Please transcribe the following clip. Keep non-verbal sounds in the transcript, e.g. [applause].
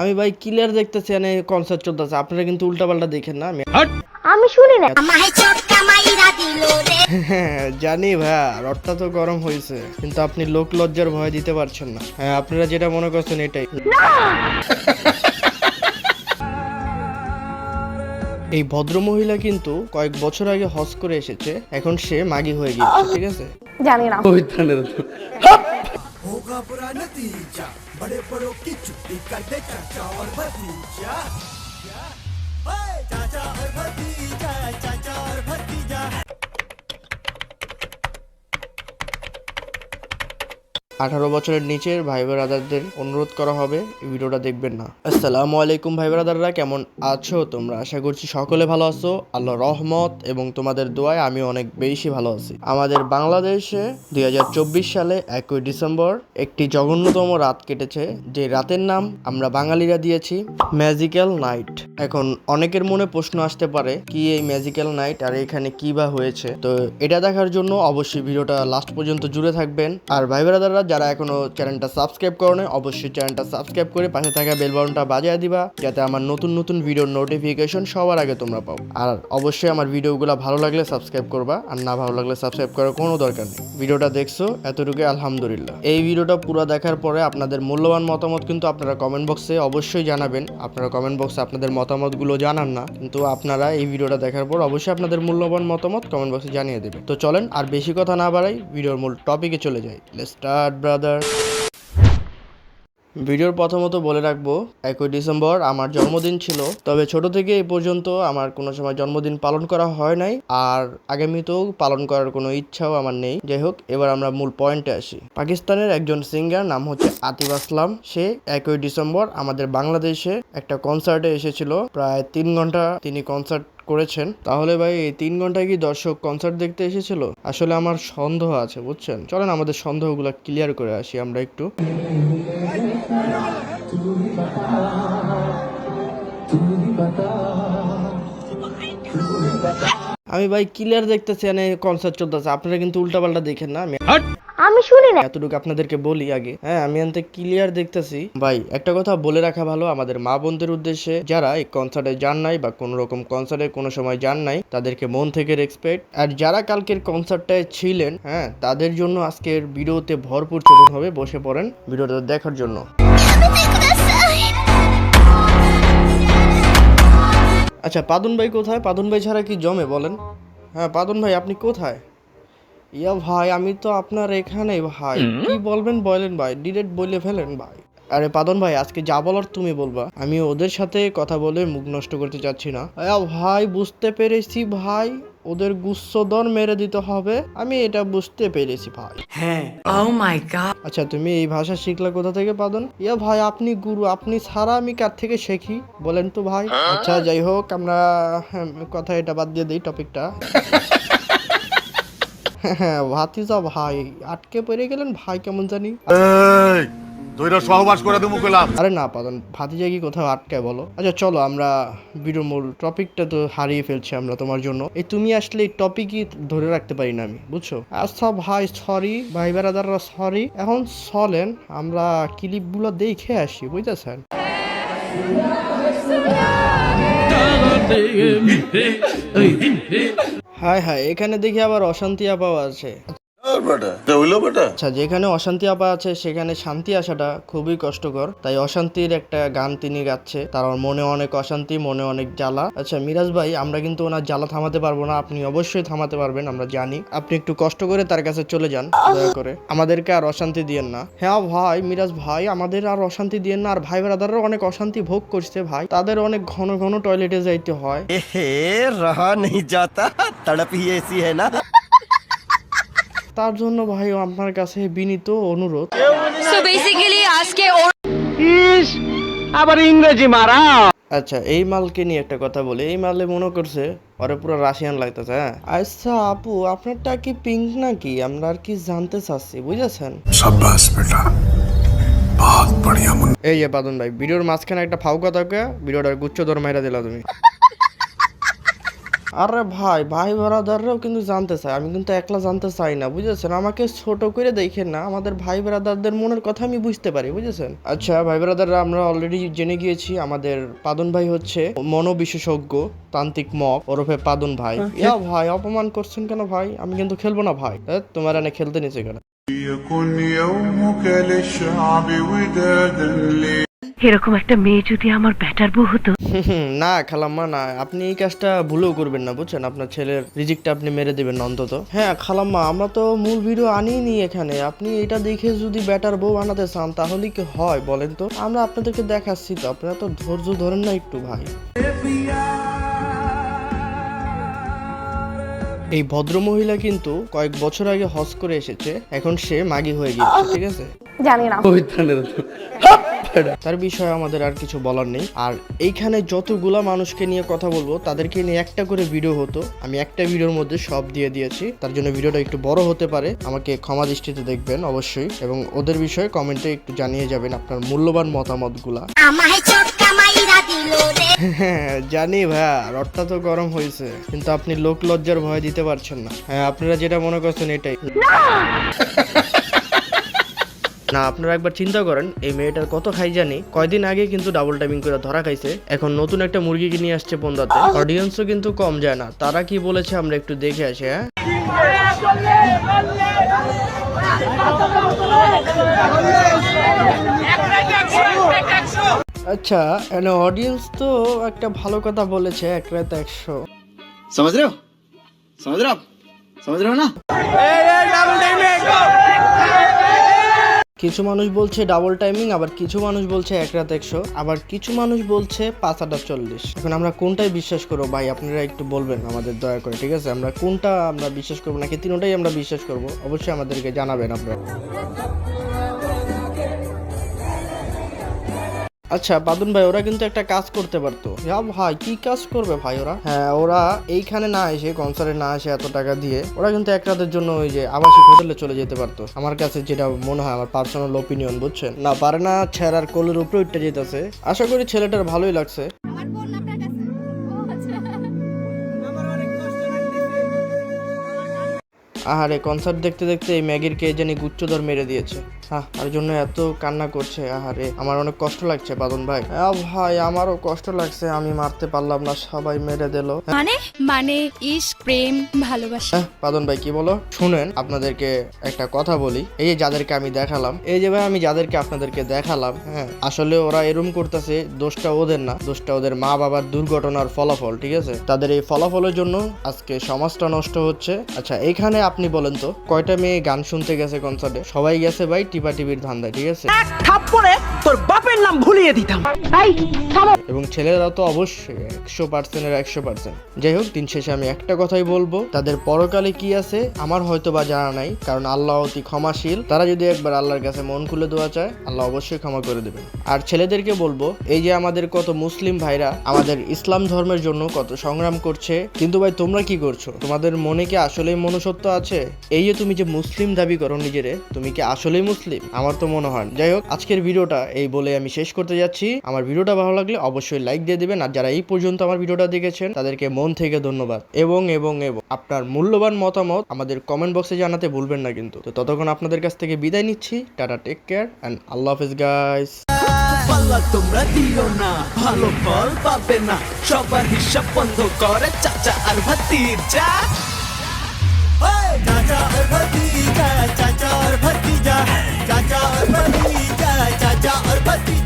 আমি ভাই ক্লিয়ার দেখতেছি এনে কনসার্ট চলতেছে। আপনারা কিন্তু উল্টাপাল্টা দেখেন না আমি আমি শুনি না আমায় চটকা মাইরা দিল রে। হ্যাঁ জানি ভাইয়া রডটা তো গরম হয়েছে কিন্তু আপনি লোক লজ্জার ভয় দিতে পারছেন না। হ্যাঁ আপনারা যেটা মনে করছেন এটাই। এই ভদ্র মহিলা কিন্তু কয়েক বছর আগে হজ করে এসেছে এখন সে মাগি হয়ে গিয়েছে ঠিক আছে? জানি না। बड़े बड़ों की छुट्टी करते चर्चा और बस नीचा আঠারো বছরের নিচের ভাই ব্রাদারদের অনুরোধ করা হবে ভিডিওটা দেখবেন না। আসসালামু আলাইকুম ভাই ব্রাদাররা, কেমন আছো তোমরা? আশা করছি সকলে ভালো আছো। আল্লাহ রহমত এবং তোমাদের দোয়ায় আমি অনেক বেশি ভালো আছি। আমাদের বাংলাদেশে দুই হাজার চব্বিশ সালে একই ডিসেম্বর একটি জঘন্যতম রাত কেটেছে, যে রাতের নাম আমরা বাঙালিরা দিয়েছি, ম্যাজিক্যাল নাইট। এখন অনেকের মনে প্রশ্ন আসতে পারে, কি এই ম্যাজিক্যাল নাইট আর এখানে কি বা হয়েছে? তো এটা দেখার জন্য অবশ্যই ভিডিওটা লাস্ট পর্যন্ত জুড়ে থাকবেন। আর ভাই ব্রাদাররা যারা এখনও চ্যানেলটা সাবস্ক্রাইব করে অবশ্যই চ্যানেলটা সাবস্ক্রাইব করে পাশে থাকা বেল বাটনটা বাজিয়ে দিবা, যাতে আমার নতুন নতুন ভিডিওর নোটিফিকেশন সবার আগে তোমরা পাও। আর অবশ্যই আমার ভিডিওগুলো ভালো লাগলে সাবস্ক্রাইব করবা, আর না ভালো লাগলে সাবস্ক্রাইব করার কোনো দরকার নেই। ভিডিওটা দেখছ এতটুকু আলহামদুলিল্লাহ। এই ভিডিওটা পুরো দেখার পরে আপনাদের মূল্যবান মতামত কিন্তু আপনারা কমেন্ট বক্সে অবশ্যই জানাবেন। আপনারা কমেন্ট বক্সে আপনাদের মতামতগুলো জানান না, কিন্তু আপনারা এই ভিডিওটা দেখার পর অবশ্যই আপনাদের মূল্যবান মতামত কমেন্ট বক্সে জানিয়ে দেবেন। তো চলেন, আর বেশি কথা না বাড়াই, ভিডিওর মূল টপিকে চলে যাই। স্টার্ট ব্রাদার ভিডিওর প্রথমত বলে রাখব, একই ডিসেম্বর আমার জন্মদিন ছিল, তবে ছোট থেকে এই পর্যন্ত আমার কোনো সময় জন্মদিন পালন করা হয় নাই, আর আগামীতেও পালন করার কোনো ইচ্ছাও আমার নেই। যাই হোক, এবার আমরা মূল পয়েন্টে আসি। পাকিস্তানের একজন সিঙ্গার নাম হচ্ছে আতিফ আসলাম। সে একই ডিসেম্বর আমাদের বাংলাদেশে একটা কনসার্টে এসেছিল, প্রায় তিন ঘণ্টা তিনি কনসার্ট করেছেন, তাহলে ভাই এই তিন ঘন্টায় কি দর্শক কনসার্ট দেখতে এসেছিল? আসলে আমার সন্দেহ আছে, বুঝছেন? চলেন আমাদের সন্দেহগুলো ক্লিয়ার করে আসি আমরা একটু। আমি ভাই ক্লিয়ার দেখতেছি এনে কনসার্ট চলতেছে। আপনারা কিন্তু উল্টাপাল্টা দেখেন না আমি আমি শুনি না। এতটুকু আপনাদেরকে বলি আগে। হ্যাঁ আমি আনতে ক্লিয়ার দেখতেছি। ভাই একটা কথা বলে রাখা ভালো আমাদের মা বোনদের উদ্দেশ্যে। যারা এই কনসার্টে যান নাই বা কোনো রকম কনসার্টে কোনো সময় যান নাই তাদেরকে মন থেকে রেসপেক্ট আর যারা কালকের কনসার্টটায় ছিলেন হ্যাঁ তাদের জন্য আজকের ভিডিওতে ভরপুর চলুন হবে বসে পড়েন ভিডিওটা দেখার জন্য। আচ্ছা পাদুন ভাই কোথায়? পাদুন ভাই ছাড়া কি জমে বলেন? হ্যাঁ পাদুন ভাই আপনি কোথায়? ইয়া ভাই আমি তো আপনার এখানে ভাই। কি বলবেন বলেন ভাই ডিরেক্ট বলে ফেলেন ভাই। আরে পাদন ভাই আজকে যা বলার তুমি বলবা। আমি ওদের সাথে কথা বলে মুখ নষ্ট করতে চাচ্ছি না। ভাই বুঝতে পেরেছি ভাই। ওদের গুচ্ছদর মেরে দিতে হবে। আমি এটা বুঝতে পেরেছি ভাই। Oh my god. আচ্ছা তুমি এই ভাষা শিখলা কোথা থেকে পাদন? ইয়া ভাই আপনি গুরু আপনি ছাড়া আমি কার থেকে শিখি? বলেন তো ভাই। আচ্ছা যাই হোক আমরা হ্যাঁ, কথা এটা বাদ দিয়ে দিই টপিকটা। হ্যাঁ ভাতিজা ভাই আটকে পড়ে গেলেন ভাই কেমন জানি। দুইটা সহবাস করে দেবো কইলাম আরে না পাদন ভাতিজা কি কোথাও আটকায় বলো? আচ্ছা চলো আমরা ভিডিও মূল টপিকটা তো হারিয়ে ফেলছি আমরা তোমার জন্য। এই তুমি আসলে এই টপিকই ধরে রাখতে পারি না আমি বুঝছ? আচ্ছা ভাই সরি ভাই বেড়াদাররা সরি এখন চলেন আমরা ক্লিপগুলো দেখে আসি বুঝতেছেন? হায় হায় এখানে দেখি আবার অশান্তি আপাও আছে। আচ্ছা যেখানে অশান্তি আপা আছে সেখানে শান্তি আসাটা খুবই কষ্টকর। তাই অশান্তির একটা গান তিনি গাচ্ছে। তার মনে অনেক অশান্তি মনে অনেক জ্বালা। আচ্ছা মিরাজ ভাই আমরা কিন্তু ওনার জ্বালা থামাতে পারব না। আপনি অবশ্যই থামাতে পারবেন আমরা জানি। আপনি একটু কষ্ট করে তার কাছে চলে যান দয়া করে। আমাদেরকে আর অশান্তি দিয়েন না। হ্যাঁ ভাই মিরাজ ভাই আমাদের আর অশান্তি দিয়েন না। আর ভাই ব্রাদাররা অনেক অশান্তি ভোগ করছে ভাই। তাদের অনেক ঘন ঘন টয়লেটে যাইতে হয়। রহা নেই যাতা। তড়প এসি হ্যাঁ না? তার জন্য ভাই আপনার কাছে বিনীত অনুরোধ। আজকে আবার ইংরেজি মারা। আচ্ছা এই মালকে নিয়ে একটা কথা বলি। এই মালে মনে করছে ওরে পুরো রাশিয়ান লাগতেছে হ্যাঁ? আচ্ছা আপু আপনারটা কি পিঙ্ক নাকি? আমরা আর কি জানতে চাচ্ছি বুঝেছেন? সাব্বাস বেটা। বহুত বড়িয়া মন এই বাদন ভাই ভিডিওর মাঝখানে একটা ফাউ কথা কয়ে ভিডিওটার গুচ্ছ ধর মাইরা দিলা তুমি। আরে ভাই ভাই ব্রাদাররাও কিন্তু জানতে চায় আমি কিন্তু একলা জানতে চাই না বুঝেছেন? আমাকে ছোট করে দেখেন না আমাদের ভাই ব্রাদারদের মনের কথা আমি বুঝতে পারি বুঝেছেন? আচ্ছা ভাই ব্রাদাররা আমরা অলরেডি জেনে গিয়েছি আমাদের পাদন ভাই হচ্ছে মনোবিশেষজ্ঞ তান্ত্রিক মক ওরফে পাদন ভাই। ইয়া ভাই অপমান করছেন কেন ভাই? আমি কিন্তু খেলব না ভাই। তোমার এনে খেলতে নিচে কেন? এরকম একটা মেয়ে যদি আমার ব্যাটার বউ হতো? [laughs] না খালাম্মা না। আপনি এই কাজটা ভুলেও করবেন না বুঝছেন? আপনার ছেলের রিজিকটা আপনি মেরে দেবেন অন্তত। হ্যাঁ খালাম্মা আমরা তো মূল ভিডিও আনিনি এখানে। আপনি এটা দেখে যদি ব্যাটার বউ আনাতে চান তাহলে কি হয় বলেন তো? আমরা আপনাদেরকে দেখাচ্ছি তো। আপনারা তো ধৈর্য ধরেন না একটু ভাই। এই ভদ্র মহিলা কিন্তু কয়েক বছর আগে হজ করে এসেছে। এখন সে মাগি হয়ে গিয়েছে ঠিক আছে? জানি না। তার বিষয়ে আমাদের আর কিছু বলার নেই। আর এইখানে যতগুলা মানুষকে নিয়ে কথা বলব তাদেরকে নিয়ে একটা করে ভিডিও হতো। আমি একটা ভিডিওর মধ্যে সব দিয়ে দিয়েছি। তার জন্য ভিডিওটা একটু বড় হতে পারে। আমাকে ক্ষমা দৃষ্টিতে দেখবেন অবশ্যই। এবং ওদের বিষয়ে কমেন্টে একটু জানিয়ে যাবেন আপনার মূল্যবান মতামতগুলা। হ্যাঁ জানি ভাইয়া রডটা তো গরম হয়েছে কিন্তু আপনি লোক লজ্জার ভয় দিতে পারছেন না। হ্যাঁ আপনারা যেটা মনে করছেন এটাই। না আপনারা একবার চিন্তা করেন এই মেয়েটার কত খাই জানি। কয়দিন আগে কিন্তু ডাবল টাইমিং করে ধরা খাইছে। এখন নতুন একটা মুরগি কিনে আসছে বন্দাতে। অডিয়েন্সও কিন্তু কম যায় না। তারা কি বলেছে আমরা একটু দেখে আসি হ্যাঁ? আচ্ছা অডিয়েন্স তো একটা ভালো কথা বলেছে এক রাত একশো। সমুদ্র রেও? সমাজ রাও? না? কিছু মানুষ বলছে ডাবল টাইমিং আবার কিছু মানুষ বলছে এক রাত একশো, আবার কিছু মানুষ বলছে পাঁচ আটা চল্লিশ। এখন আমরা কোনটাই বিশ্বাস করব? ভাই, আপনারা একটু বলবেন আমাদের দয়া করে, ঠিক আছে? আমরা কোনটা আমরা বিশ্বাস করব নাকি তিনটাই আমরা বিশ্বাস করব? অবশ্যই আমাদেরকে জানাবেন আপনারা। আচ্ছা বাদুন ভাই ওরা কিন্তু একটা কাজ করতে পারতো। ইয়া ভাই কি কাজ করবে ভাই ওরা? হ্যাঁ ওরা এইখানে না এসে কনসার্টে না এসে এত টাকা দিয়ে ওরা কিন্তু এক রাতের জন্য ওই যে আবাসিক হোটেলে চলে যেতে পারতো। আমার কাছে যেটা মনে হয় আমার পার্সোনাল ওপিনিয়ন বুঝছেন? না পারে না ছেড়ার কোলের উপরে উঠতে যেতেছে। আশা করি ছেলেটার ভালোই লাগছে। আহারে কনসার্ট দেখতে দেখতে এই ম্যাগির কে জানি গুচ্ছধর মেরে দিয়েছে। তার জন্য এত কান্না করছে আহারে। আমার অনেক কষ্ট লাগছে বাদন ভাই। ভাই আমারও কষ্ট লাগছে আমি মারতে পারলাম না সবাই মেরে দিল। মানে? মানে ইস্ক প্রেম ভালোবাসা। বাদন ভাই কি বলো? শুনেন আপনাদেরকে একটা কথা বলি। এই যে যাদেরকে আমি দেখালাম এই যে ভাই আমি যাদেরকে আপনাদেরকে দেখালাম হ্যাঁ আসলে ওরা এরম করতেছে দোষটা ওদের না। দোষটা ওদের মা বাবার দুর্ঘটনার ফলাফল ঠিক আছে? তাদের এই ফলাফলের জন্য আজকে সমাজটা নষ্ট হচ্ছে। আচ্ছা এখানে আপনি বলেন তো কয়টা মেয়ে গান শুনতে গেছে কনসার্টে সবাই গেছে ভাই টিপা টিভির ধান্দায় ঠিক আছে? থাপ্পড়ে তোর বাপের নাম ভুলিয়ে দিতাম। এবং ছেলেরা তো অবশ্যই একশো পার্সেন্টের একশো পার্সেন্ট যাই হোক দিন শেষে আমি একটা কথাই বলব। তাদের পরকালে কি আছে আমার হয়তো বা জানা নাই কারণ আল্লাহ অতি ক্ষমাশীল। তারা যদি একবার আল্লাহর কাছে মন খুলে দেওয়া চায় আল্লাহ অবশ্যই ক্ষমা করে দেবেন। আর ছেলেদেরকে বলব এই যে আমাদের কত মুসলিম ভাইরা আমাদের ইসলাম ধর্মের জন্য কত সংগ্রাম করছে। কিন্তু ভাই তোমরা কি করছ? তোমাদের মনে কি আসলেই মনুষ্যত্ব আছে? এই যে তুমি যে মুসলিম দাবি করো নিজেরে তুমি কি আসলেই মুসলিম? আমার তো মনে হয় যাই হোক আজকের ভিডিওটা এই বলে আমি শেষ করতে যাচ্ছি। আমার ভিডিওটা ভালো লাগলে অবশ্যই লাইক দিয়ে দিবেন। আর যারা এই পর্যন্ত আমার ভিডিওটা দেখেছেন, তাদেরকে মন থেকে ধন্যবাদ। এবং এবং এবং আপনার মূল্যবান মতামত আমাদের কমেন্ট বক্সে জানাতে ভুলবেন না কিন্তু। তো ততক্ষণ আপনাদের কাছ থেকে বিদায় নিচ্ছি। টাটা টেক কেয়ার অ্যান্ড আল্লাহ হাফিজ গাইস পাল্লা তোমরা দিও না, ভালো ফল পাবে না। সবার হিসাব বন্ধ করে চাচা আর ভাতিজা। চাচা আর ভাতিজা, চাচা আর ভাতিজা। চাচা আর ভাতিজা, চাচা আর ভাতিজা।